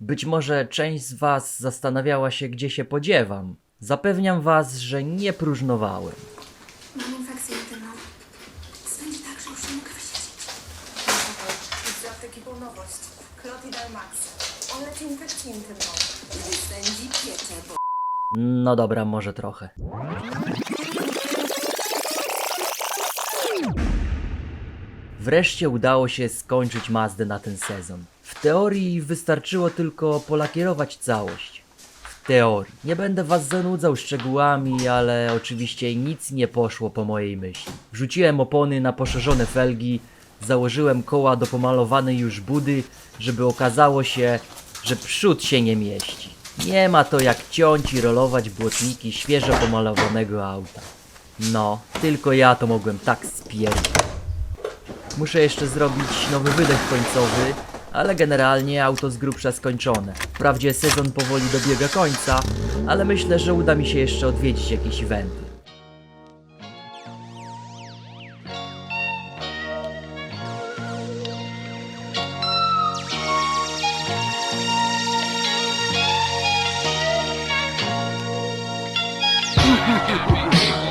Być może część z was zastanawiała się, gdzie się podziewam. Zapewniam was, że nie próżnowałem. Mam infekcję intymną. Spędzi tak, że już nie mogę wysiedzieć. Z apteki po nowość. Clotidal Max. On leczy infekcję intymną. Wystędzi piecze, bo... No dobra, może trochę. Wreszcie udało się skończyć Mazdę na ten sezon. W teorii wystarczyło tylko polakierować całość. W teorii. Nie będę was zanudzał szczegółami, ale oczywiście nic nie poszło po mojej myśli. Wrzuciłem opony na poszerzone felgi, założyłem koła do pomalowanej już budy, żeby okazało się, że przód się nie mieści. Nie ma to jak ciąć i rolować błotniki świeżo pomalowanego auta. No, tylko ja to mogłem tak spierdzić. Muszę jeszcze zrobić nowy wydech końcowy, ale generalnie auto z grubsza skończone. Wprawdzie sezon powoli dobiega końca, ale myślę, że uda mi się jeszcze odwiedzić jakieś eventy.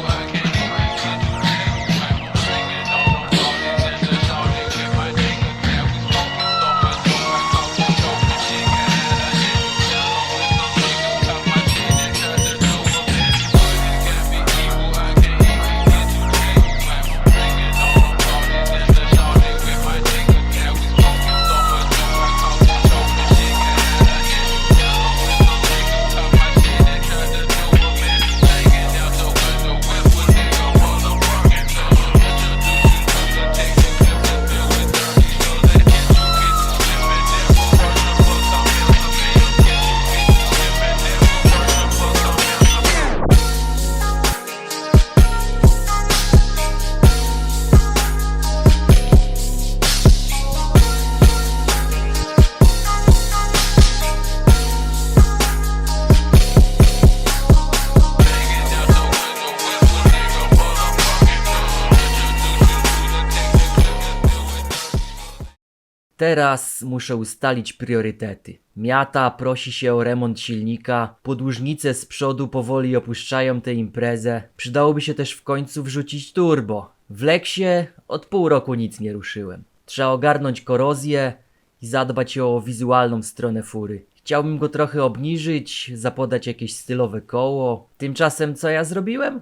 Teraz muszę ustalić priorytety. Miata prosi się o remont silnika, podłużnice z przodu powoli opuszczają tę imprezę. Przydałoby się też w końcu wrzucić turbo. W Leksie od pół roku nic nie ruszyłem. Trzeba ogarnąć korozję i zadbać o wizualną stronę fury. Chciałbym go trochę obniżyć, zapodać jakieś stylowe koło. Tymczasem co ja zrobiłem?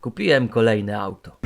Kupiłem kolejne auto.